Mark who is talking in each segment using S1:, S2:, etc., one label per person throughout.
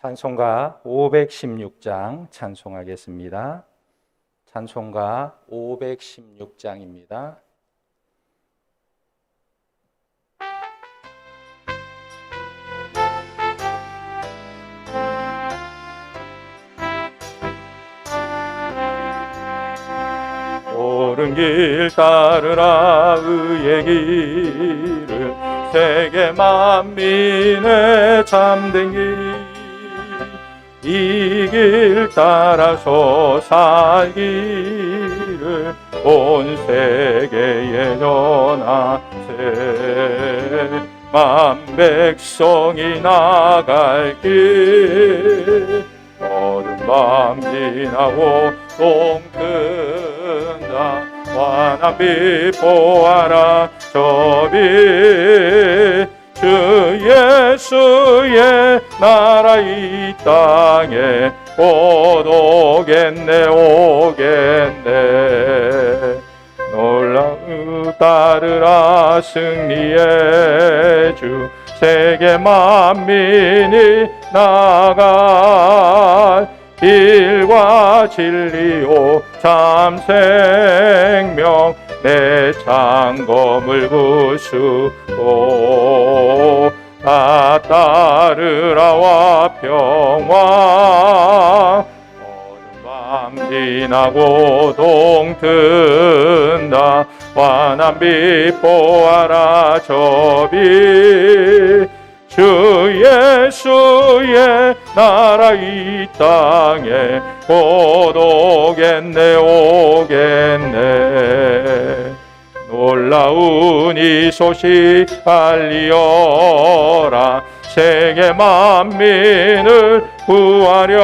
S1: 찬송가 516장 찬송하겠습니다. 찬송가 516장입니다. 옳은 길 따르라 의의 길을 세계 만민의 참된 길 이 길 따라서 살기를 온 세계에 전하세. 만 백성이 나갈 길 어둠 밤 지나고 동튼다. 환한 빛 보아라 저빛 주 예수의 나라 이 땅에 곧 오겠네 오겠네. 놀라우 따르라 승리의 주 세계 만민이 나갈 길과 진리오 참 생명 내 창검을 부수고 다 따르라와 평화. 어둠 밤 지나고 동튼다. 환한 빛 보아라 저빛 주 예수의 나라 이 땅에 곧 오겠네 오겠네 놀라운 이 소식 알리어라. 세계 만민을 구하려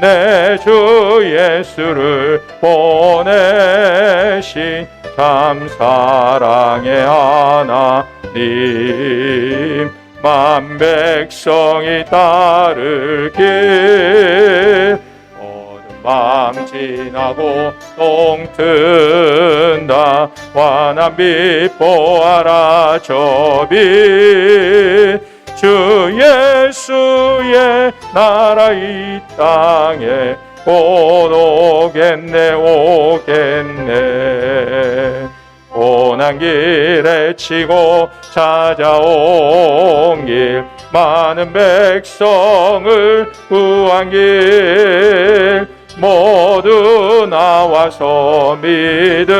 S1: 내 주 예수를 보내신 참 사랑의 하나님 만 백성이 따를 길 지나고 동튼다. 환한 빛 보아라 저빛 주 예수의 나라 이 땅에 곧 오겠네 오겠네. 고난 길에 치고 찾아온 길 많은 백성을 구한 길 모두 나와서 믿으면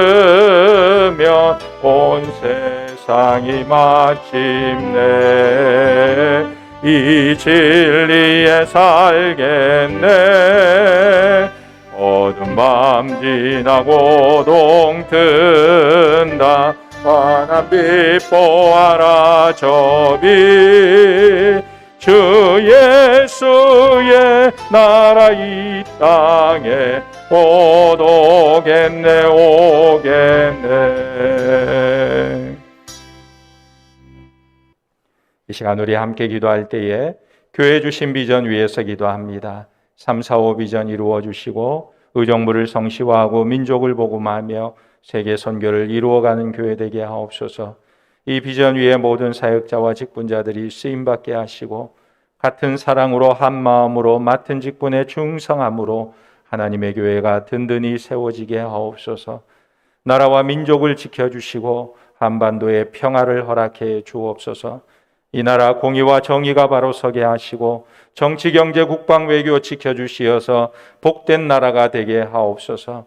S1: 온 세상이 마침내 이 진리에 살겠네. 어둠 밤 지나고 동튼다. 환한 빛 보아라 저빛 주 예수의 나라 이 땅에 곧 오겠네 오겠네 이 시간 우리 함께 기도할 때에 교회 주신 비전 위에서 기도합니다. 3, 4, 5 비전 이루어 주시고 의정부를 성시화하고 민족을 복음하며 세계 선교를 이루어가는 교회 되게 하옵소서. 이 비전 위에 모든 사역자와 직분자들이 쓰임 받게 하시고 같은 사랑으로 한 마음으로 맡은 직분에 충성함으로 하나님의 교회가 든든히 세워지게 하옵소서. 나라와 민족을 지켜 주시고 한반도에 평화를 허락해 주옵소서. 이 나라 공의와 정의가 바로 서게 하시고 정치, 경제, 국방, 외교 지켜주시어서 복된 나라가 되게 하옵소서.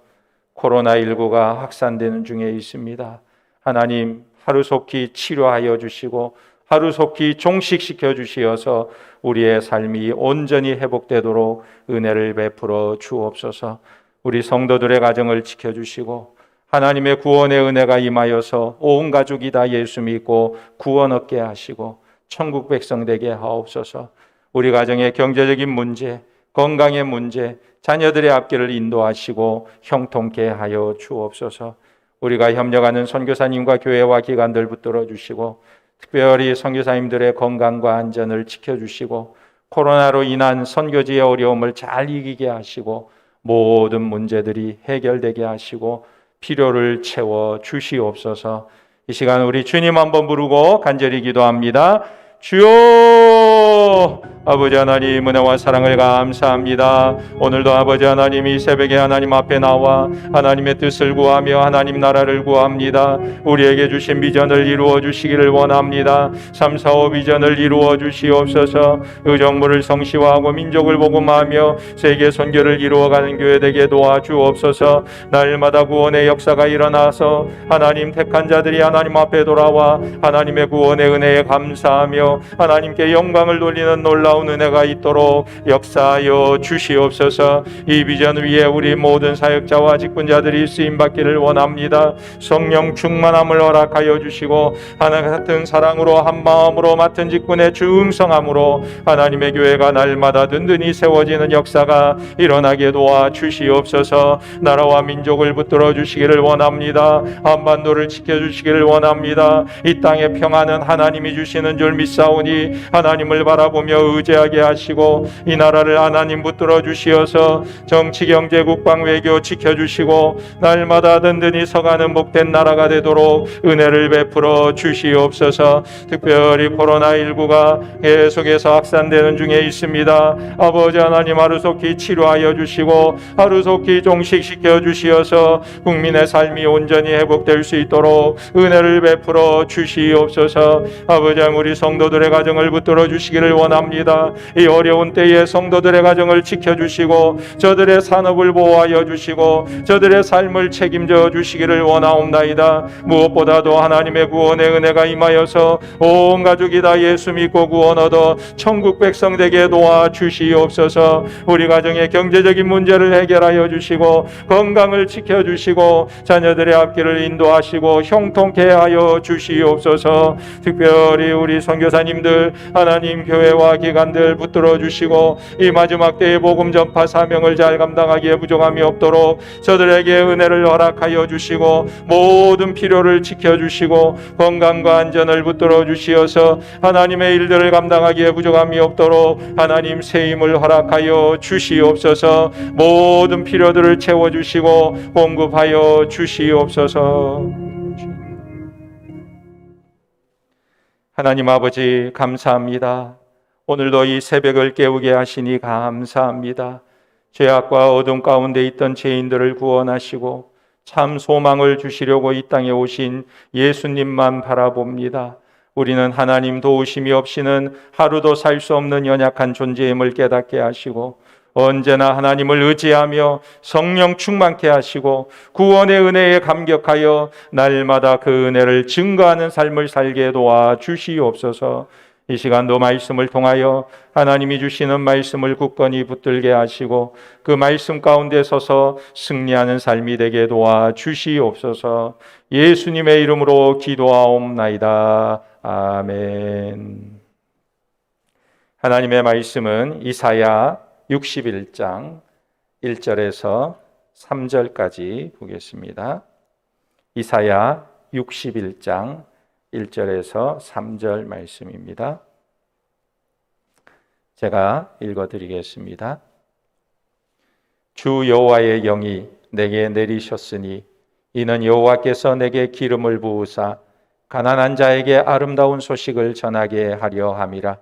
S1: 코로나19가 확산되는 중에 있습니다. 하나님 하루속히 치료하여 주시고 하루속히 종식시켜 주시어서 우리의 삶이 온전히 회복되도록 은혜를 베풀어 주옵소서. 우리 성도들의 가정을 지켜 주시고 하나님의 구원의 은혜가 임하여서 온 가족이 다 예수 믿고 구원 얻게 하시고 천국 백성 되게 하옵소서. 우리 가정의 경제적인 문제, 건강의 문제, 자녀들의 앞길을 인도하시고 형통케 하여 주옵소서. 우리가 협력하는 선교사님과 교회와 기관들 붙들어 주시고 특별히 선교사님들의 건강과 안전을 지켜 주시고 코로나로 인한 선교지의 어려움을 잘 이기게 하시고 모든 문제들이 해결되게 하시고 필요를 채워 주시옵소서. 이 시간 우리 주님 한번 부르고 간절히 기도합니다. 주여 아버지 하나님 은혜와 사랑을 감사합니다. 오늘도 아버지 하나님 이 새벽에 하나님 앞에 나와 하나님의 뜻을 구하며 하나님 나라를 구합니다. 우리에게 주신 비전을 이루어 주시기를 원합니다. 3, 4, 5 비전을 이루어 주시옵소서. 의정부를 성시화하고 민족을 복음하며 세계 선교를 이루어가는 교회 되게 도와주옵소서. 날마다 구원의 역사가 일어나서 하나님 택한 자들이 하나님 앞에 돌아와 하나님의 구원의 은혜에 감사하며 하나님께 영광을 돌리는 놀라 운 은혜가 있도록 역사하여 주시옵소서. 이 비전 위에 우리 모든 사역자와 직분자들이 쓰임 받기를 원합니다. 성령 충만함을 허락하여 주시고 하나 같은 사랑으로 한 마음으로 맡은 직분의 중성함으로 하나님의 교회가 날마다 든든히 세워지는 역사가 일어나게 도와 주시옵소서. 나라와 민족을 붙들어 주시기를 원합니다. 한반도를 지켜 주시기를 원합니다. 이 땅의 평안은 하나님이 주시는 줄 믿사오니 하나님을 바라보며 의지하게 하시고 이 나라를 하나님 붙들어 주시어서 정치 경제 국방 외교 지켜 주시고 날마다 든든히 서가는 복된 나라가 되도록 은혜를 베풀어 주시옵소서. 특별히 코로나 19가 계속해서 확산되는 중에 있습니다. 아버지 하나님 하루속히 치료하여 주시고 하루속히 종식시켜 주시어서 국민의 삶이 온전히 회복될 수 있도록 은혜를 베풀어 주시옵소서. 아버지 우리 성도들의 가정을 붙들어 주시기를 원합니다. 이 어려운 때에 성도들의 가정을 지켜 주시고 저들의 산업을 보호하여 주시고 저들의 삶을 책임져 주시기를 원하옵나이다. 무엇보다도 하나님의 구원의 은혜가 임하여서 온 가족이 다 예수 믿고 구원 얻어 천국 백성 되게 도와 주시옵소서. 우리 가정의 경제적인 문제를 해결하여 주시고 건강을 지켜 주시고 자녀들의 앞길을 인도하시고 형통케 하여 주시옵소서. 특별히 우리 선교사님들 하나님 교회와 기관 들 붙들어 주시고 이 마지막 때의 복음 전파 사명을 잘 감당하기에 부족함이 없도록 저들에게 은혜를 허락하여 주시고 모든 필요를 지켜 주시고 건강과 안전을 붙들어 주시어서 하나님의 일들을 감당하기에 부족함이 없도록 하나님 새 힘을 허락하여 주시옵소서 모든 필요들을 채워 주시고 공급하여 주시옵소서 하나님 아버지 감사합니다. 오늘도 이 새벽을 깨우게 하시니 감사합니다. 죄악과 어둠 가운데 있던 죄인들을 구원하시고 참 소망을 주시려고 이 땅에 오신 예수님만 바라봅니다. 우리는 하나님 도우심이 없이는 하루도 살 수 없는 연약한 존재임을 깨닫게 하시고 언제나 하나님을 의지하며 성령 충만케 하시고 구원의 은혜에 감격하여 날마다 그 은혜를 증거하는 삶을 살게 도와 주시옵소서. 이 시간도 말씀을 통하여 하나님이 주시는 말씀을 굳건히 붙들게 하시고 그 말씀 가운데 서서 승리하는 삶이 되게 도와 주시옵소서. 예수님의 이름으로 기도하옵나이다. 아멘. 하나님의 말씀은 이사야 61장 1절에서 3절까지 보겠습니다. 이사야 61장 1절에서 3절 말씀입니다. 제가 읽어 드리겠습니다. 주 여호와의 영이 내게 내리셨으니 이는 여호와께서 내게 기름을 부으사 가난한 자에게 아름다운 소식을 전하게 하려 함이라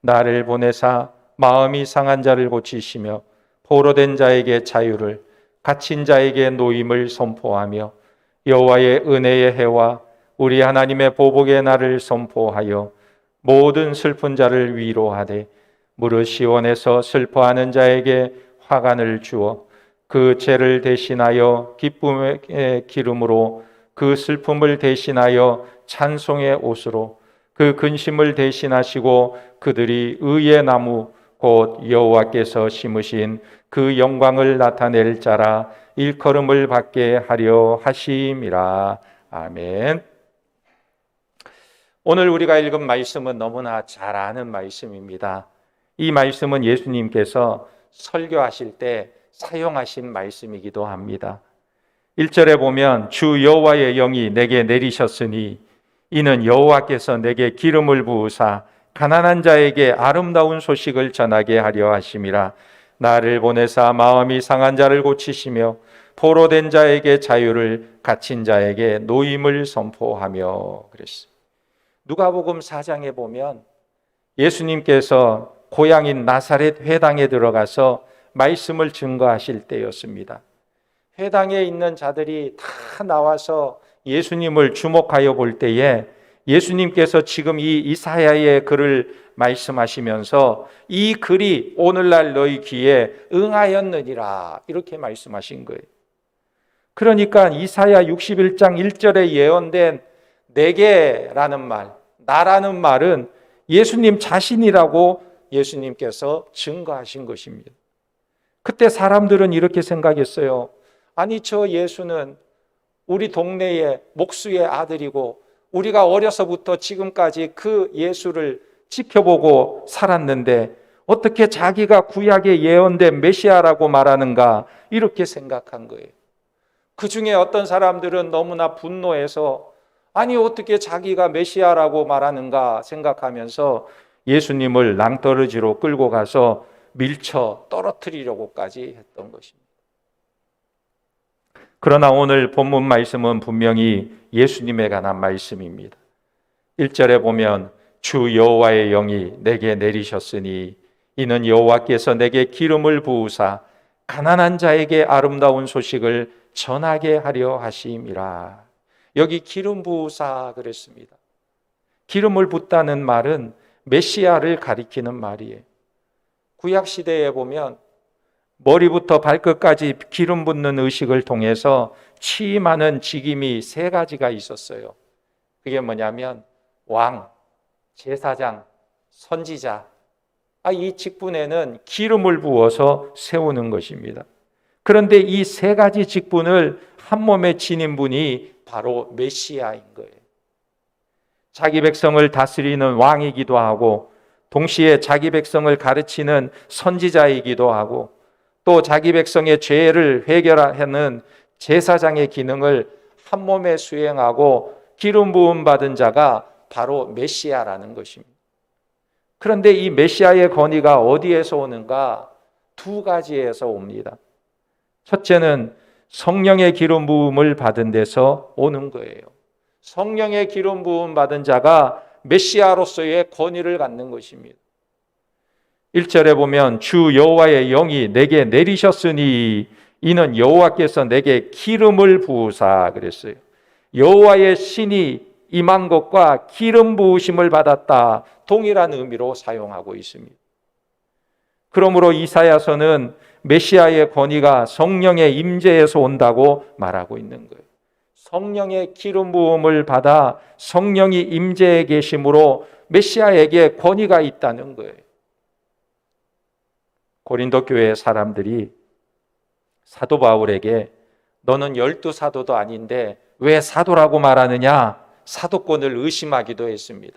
S1: 나를 보내사 마음이 상한 자를 고치시며 포로된 자에게 자유를 갇힌 자에게 노임을 선포하며 여호와의 은혜의 해와 우리 하나님의 보복의 날을 선포하여 모든 슬픈 자를 위로하되 무릇 시원해서 슬퍼하는 자에게 화관을 주어 그 죄를 대신하여 기쁨의 기름으로 그 슬픔을 대신하여 찬송의 옷으로 그 근심을 대신하시고 그들이 의의 나무 곧 여호와께서 심으신 그 영광을 나타낼 자라 일컬음을 받게 하려 하심이라 아멘. 오늘 우리가 읽은 말씀은 너무나 잘 아는 말씀입니다. 이 말씀은 예수님께서 설교하실 때 사용하신 말씀이기도 합니다. 1절에 보면 주 여호와의 영이 내게 내리셨으니 이는 여호와께서 내게 기름을 부으사 가난한 자에게 아름다운 소식을 전하게 하려 하심이라 나를 보내사 마음이 상한 자를 고치시며 포로된 자에게 자유를 갇힌 자에게 노임을 선포하며 그랬습니다. 누가복음 4장에 보면 예수님께서 고향인 나사렛 회당에 들어가서 말씀을 증거하실 때였습니다. 회당에 있는 자들이 다 나와서 예수님을 주목하여 볼 때에 예수님께서 지금 이 이사야의 글을 말씀하시면서 이 글이 오늘날 너희 귀에 응하였느니라 이렇게 말씀하신 거예요. 그러니까 이사야 61장 1절에 예언된 내게라는 말, 나라는 말은 예수님 자신이라고 예수님께서 증거하신 것입니다. 그때 사람들은 이렇게 생각했어요. 아니, 저 예수는 우리 동네의 목수의 아들이고 우리가 어려서부터 지금까지 그 예수를 지켜보고 살았는데 어떻게 자기가 구약에 예언된 메시아라고 말하는가 이렇게 생각한 거예요. 그 중에 어떤 사람들은 너무나 분노해서 아니 어떻게 자기가 메시아라고 말하는가 생각하면서 예수님을 낭떠러지로 끌고 가서 밀쳐 떨어뜨리려고까지 했던 것입니다. 그러나 오늘 본문 말씀은 분명히 예수님에 관한 말씀입니다. 1절에 보면 주 여호와의 영이 내게 내리셨으니 이는 여호와께서 내게 기름을 부으사 가난한 자에게 아름다운 소식을 전하게 하려 하심이라. 여기 기름 부으사 그랬습니다. 기름을 붓다는 말은 메시아를 가리키는 말이에요. 구약 시대에 보면 머리부터 발끝까지 기름 붓는 의식을 통해서 취임하는 직임이 세 가지가 있었어요. 그게 뭐냐면 왕, 제사장, 선지자. 아, 이 직분에는 기름을 부어서 세우는 것입니다. 그런데 이 세 가지 직분을 한 몸에 지닌 분이 바로 메시아인 거예요. 자기 백성을 다스리는 왕이기도 하고 동시에 자기 백성을 가르치는 선지자이기도 하고 또 자기 백성의 죄를 해결하는 제사장의 기능을 한 몸에 수행하고 기름 부음 받은 자가 바로 메시아라는 것입니다. 그런데 이 메시아의 권위가 어디에서 오는가? 두 가지에서 옵니다. 첫째는 성령의 기름 부음을 받은 데서 오는 거예요. 성령의 기름 부음 받은 자가 메시아로서의 권위를 갖는 것입니다. 1절에 보면 주 여호와의 영이 내게 내리셨으니 이는 여호와께서 내게 기름을 부으사 그랬어요. 여호와의 신이 임한 것과 기름 부으심을 받았다. 동일한 의미로 사용하고 있습니다. 그러므로 이사야서는 메시아의 권위가 성령의 임재에서 온다고 말하고 있는 거예요. 성령의 기름 부음을 받아 성령이 임재해 계심으로 메시아에게 권위가 있다는 거예요. 고린도 교회 사람들이 사도 바울에게 너는 열두 사도도 아닌데 왜 사도라고 말하느냐? 사도권을 의심하기도 했습니다.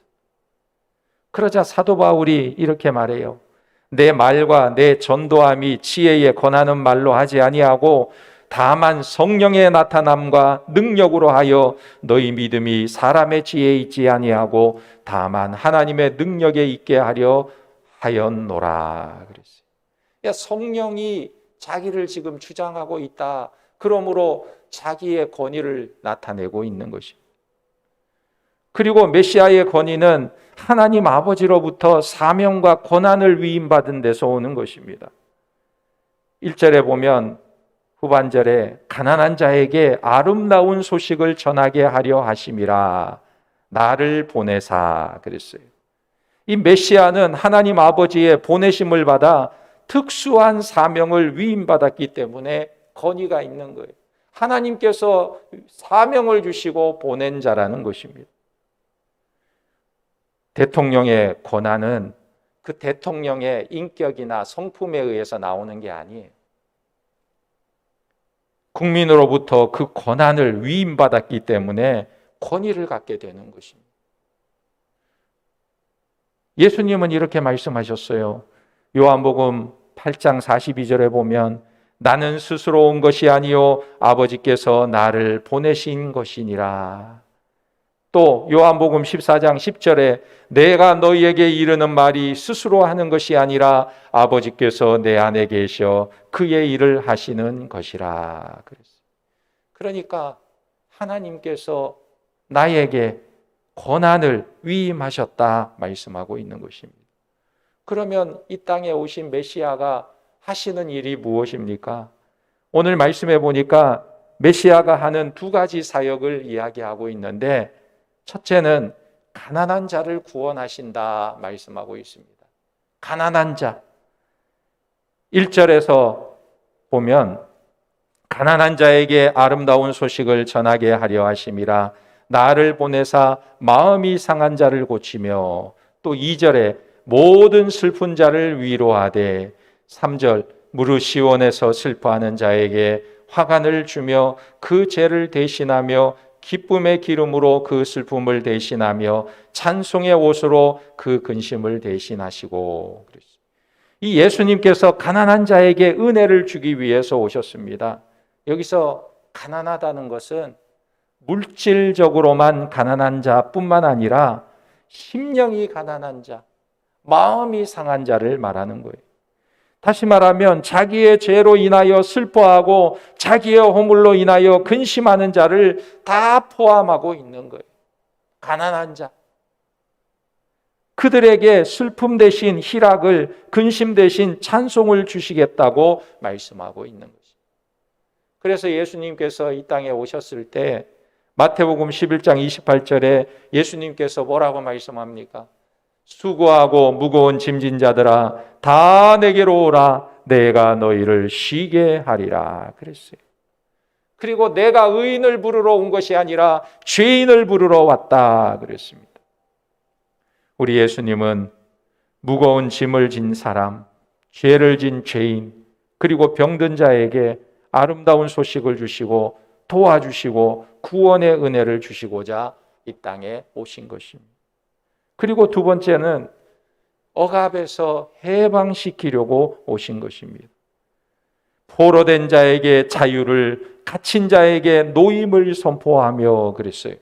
S1: 그러자 사도 바울이 이렇게 말해요. 내 말과 내 전도함이 지혜에 권하는 말로 하지 아니하고 다만 성령의 나타남과 능력으로 하여 너희 믿음이 사람의 지혜에 있지 아니하고 다만 하나님의 능력에 있게 하려 하였노라 그랬어요. 그러니까 성령이 자기를 지금 주장하고 있다. 그러므로 자기의 권위를 나타내고 있는 것입니다. 그리고 메시아의 권위는 하나님 아버지로부터 사명과 권한을 위임받은 데서 오는 것입니다. 1절에 보면 후반절에 가난한 자에게 아름다운 소식을 전하게 하려 하심이라 나를 보내사 그랬어요. 이 메시아는 하나님 아버지의 보내심을 받아 특수한 사명을 위임받았기 때문에 권위가 있는 거예요. 하나님께서 사명을 주시고 보낸 자라는 것입니다. 대통령의 권한은 그 대통령의 인격이나 성품에 의해서 나오는 게 아니에요. 국민으로부터 그 권한을 위임받았기 때문에 권위를 갖게 되는 것입니다. 예수님은 이렇게 말씀하셨어요. 요한복음 8장 42절에 보면 나는 스스로 온 것이 아니요 아버지께서 나를 보내신 것이니라. 또 요한복음 14장 10절에 내가 너희에게 이르는 말이 스스로 하는 것이 아니라 아버지께서 내 안에 계셔 그의 일을 하시는 것이라 그랬어요. 그러니까 하나님께서 나에게 권한을 위임하셨다 말씀하고 있는 것입니다. 그러면 이 땅에 오신 메시아가 하시는 일이 무엇입니까? 오늘 말씀해 보니까 메시아가 하는 두 가지 사역을 이야기하고 있는데 첫째는 가난한 자를 구원하신다 말씀하고 있습니다. 가난한 자. 1절에서 보면 가난한 자에게 아름다운 소식을 전하게 하려 하심이라 나를 보내사 마음이 상한 자를 고치며 또 2절에 모든 슬픈 자를 위로하되 3절 무릇 시온에서 슬퍼하는 자에게 화관을 주며 그 죄를 대신하며 기쁨의 기름으로 그 슬픔을 대신하며 찬송의 옷으로 그 근심을 대신하시고 이 예수님께서 가난한 자에게 은혜를 주기 위해서 오셨습니다. 여기서 가난하다는 것은 물질적으로만 가난한 자뿐만 아니라 심령이 가난한 자, 마음이 상한 자를 말하는 거예요. 다시 말하면 자기의 죄로 인하여 슬퍼하고 자기의 허물로 인하여 근심하는 자를 다 포함하고 있는 거예요. 가난한 자. 그들에게 슬픔 대신 희락을 근심 대신 찬송을 주시겠다고 말씀하고 있는 것입니다. 그래서 예수님께서 이 땅에 오셨을 때 마태복음 11장 28절에 예수님께서 뭐라고 말씀합니까? 수고하고 무거운 짐진 자들아 다 내게로 오라 내가 너희를 쉬게 하리라 그랬어요. 그리고 내가 의인을 부르러 온 것이 아니라 죄인을 부르러 왔다 그랬습니다. 우리 예수님은 무거운 짐을 진 사람, 죄를 진 죄인, 그리고 병든 자에게 아름다운 소식을 주시고 도와주시고 구원의 은혜를 주시고자 이 땅에 오신 것입니다. 그리고 두 번째는 억압에서 해방시키려고 오신 것입니다. 포로된 자에게 자유를 갇힌 자에게 노임을 선포하며 그랬어요.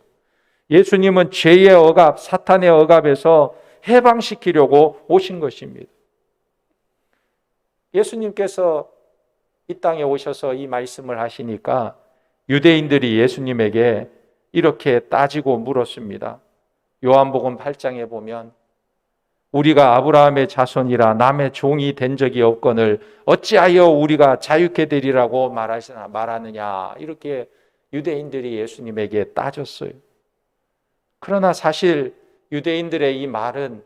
S1: 예수님은 죄의 억압, 사탄의 억압에서 해방시키려고 오신 것입니다. 예수님께서 이 땅에 오셔서 이 말씀을 하시니까 유대인들이 예수님에게 이렇게 따지고 물었습니다. 요한복음 8장에 보면 우리가 아브라함의 자손이라 남의 종이 된 적이 없거늘 어찌하여 우리가 자유케 되리라고 말하시나 말하느냐 이렇게 유대인들이 예수님에게 따졌어요. 그러나 사실 유대인들의 이 말은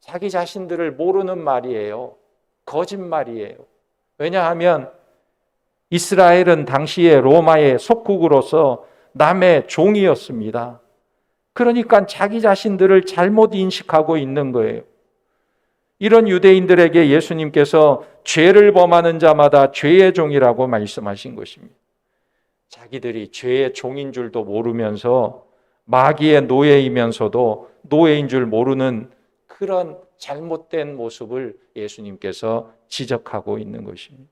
S1: 자기 자신들을 모르는 말이에요. 거짓말이에요. 왜냐하면 이스라엘은 당시에 로마의 속국으로서 남의 종이었습니다. 그러니까 자기 자신들을 잘못 인식하고 있는 거예요. 이런 유대인들에게 예수님께서 죄를 범하는 자마다 죄의 종이라고 말씀하신 것입니다. 자기들이 죄의 종인 줄도 모르면서 마귀의 노예이면서도 노예인 줄 모르는 그런 잘못된 모습을 예수님께서 지적하고 있는 것입니다.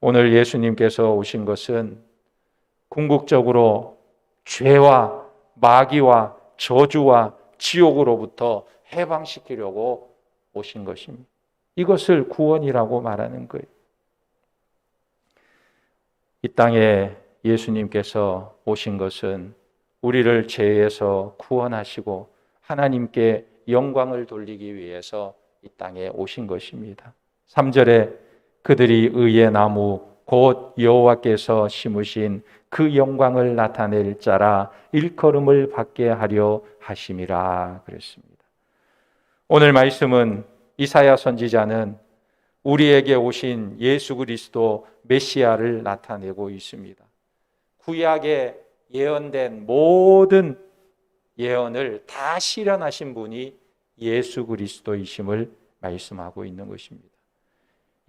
S1: 오늘 예수님께서 오신 것은 궁극적으로 죄와 마귀와 저주와 지옥으로부터 해방시키려고 오신 것입니다. 이것을 구원이라고 말하는 거예요. 이 땅에 예수님께서 오신 것은 우리를 죄에서 구원하시고 하나님께 영광을 돌리기 위해서 이 땅에 오신 것입니다. 3절에 그들이 의의 나무 곧 여호와께서 심으신 그 영광을 나타낼 자라 일컬음을 받게 하려 하심이라 그랬습니다. 오늘 말씀은 이사야 선지자는 우리에게 오신 예수 그리스도 메시아를 나타내고 있습니다. 구약에 예언된 모든 예언을 다 실현하신 분이 예수 그리스도이심을 말씀하고 있는 것입니다.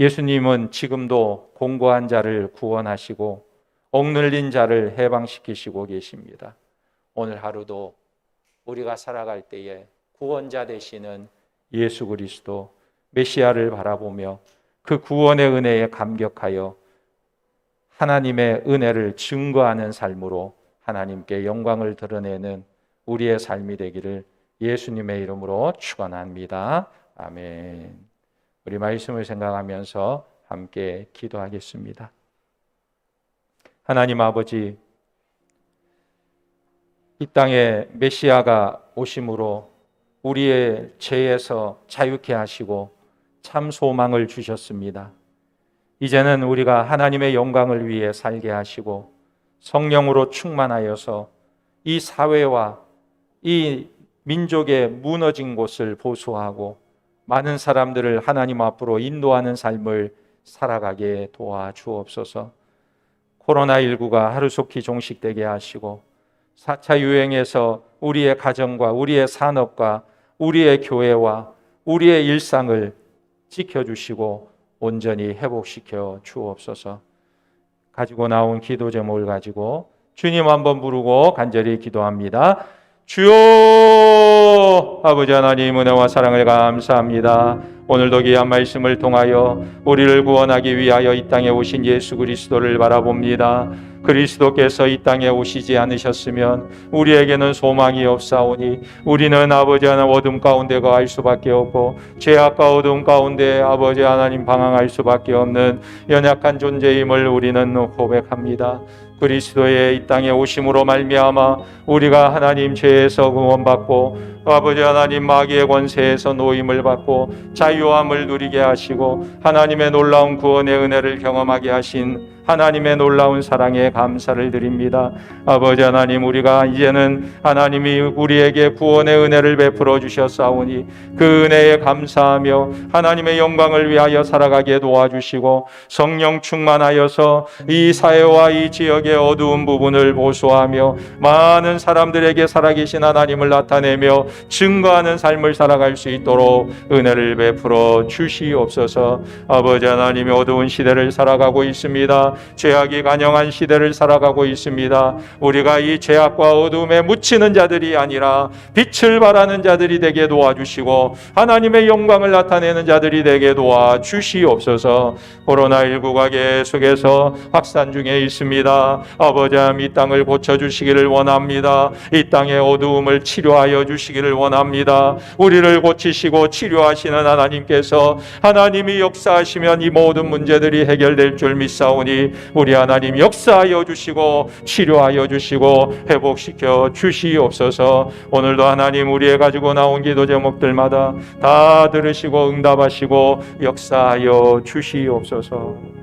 S1: 예수님은 지금도 공고한 자를 구원하시고 억눌린 자를 해방시키시고 계십니다. 오늘 하루도 우리가 살아갈 때에 구원자 되시는 예수 그리스도 메시아를 바라보며 그 구원의 은혜에 감격하여 하나님의 은혜를 증거하는 삶으로 하나님께 영광을 드러내는 우리의 삶이 되기를 예수님의 이름으로 축원합니다. 아멘. 우리 말씀을 생각하면서 함께 기도하겠습니다. 하나님 아버지 이 땅에 메시아가 오심으로 우리의 죄에서 자유케 하시고 참 소망을 주셨습니다. 이제는 우리가 하나님의 영광을 위해 살게 하시고 성령으로 충만하여서 이 사회와 이 민족의 무너진 곳을 보수하고 많은 사람들을 하나님 앞으로 인도하는 삶을 살아가게 도와 주옵소서. 코로나19가 하루속히 종식되게 하시고 4차 유행에서 우리의 가정과 우리의 산업과 우리의 교회와 우리의 일상을 지켜주시고 온전히 회복시켜 주옵소서. 가지고 나온 기도 제목을 가지고 주님 한번 부르고 간절히 기도합니다. 주여 아버지 하나님 은혜와 사랑을 감사합니다. 오늘도 귀한 말씀을 통하여 우리를 구원하기 위하여 이 땅에 오신 예수 그리스도를 바라봅니다. 그리스도께서 이 땅에 오시지 않으셨으면 우리에게는 소망이 없사오니 우리는 아버지 하나님 어둠 가운데 거할 수밖에 없고 죄악과 어둠 가운데 아버지 하나님 방황할 수밖에 없는 연약한 존재임을 우리는 고백합니다. 그리스도의 이 땅에 오심으로 말미암아 우리가 하나님 죄에서 구원받고 아버지 하나님 마귀의 권세에서 노임을 받고 자유함을 누리게 하시고 하나님의 놀라운 구원의 은혜를 경험하게 하신 하나님의 놀라운 사랑에 감사를 드립니다. 아버지 하나님 우리가 이제는 하나님이 우리에게 구원의 은혜를 베풀어 주셨사오니 그 은혜에 감사하며 하나님의 영광을 위하여 살아가게 도와주시고 성령 충만하여서 이 사회와 이 지역의 어두운 부분을 보수하며 많은 사람들에게 살아계신 하나님을 나타내며 증거하는 삶을 살아갈 수 있도록 은혜를 베풀어 주시옵소서. 아버지 하나님의 어두운 시대를 살아가고 있습니다. 죄악이 간영한 시대를 살아가고 있습니다. 우리가 이 죄악과 어둠에 묻히는 자들이 아니라 빛을 발하는 자들이 되게 도와주시고 하나님의 영광을 나타내는 자들이 되게 도와주시옵소서. 코로나19가 계속해서 확산 중에 있습니다. 아버지 이 땅을 고쳐주시기를 원합니다. 이 땅의 어두움을 치료하여 주시기를 원합니다. 우리를 고치시고 치료하시는 하나님께서 하나님이 역사하시면 이 모든 문제들이 해결될 줄 믿사오니 우리 하나님 역사하여 주시고 치료하여 주시고 회복시켜 주시옵소서. 오늘도 하나님 우리의 가지고 나온 기도 제목들마다 다 들으시고 응답하시고 역사하여 주시옵소서.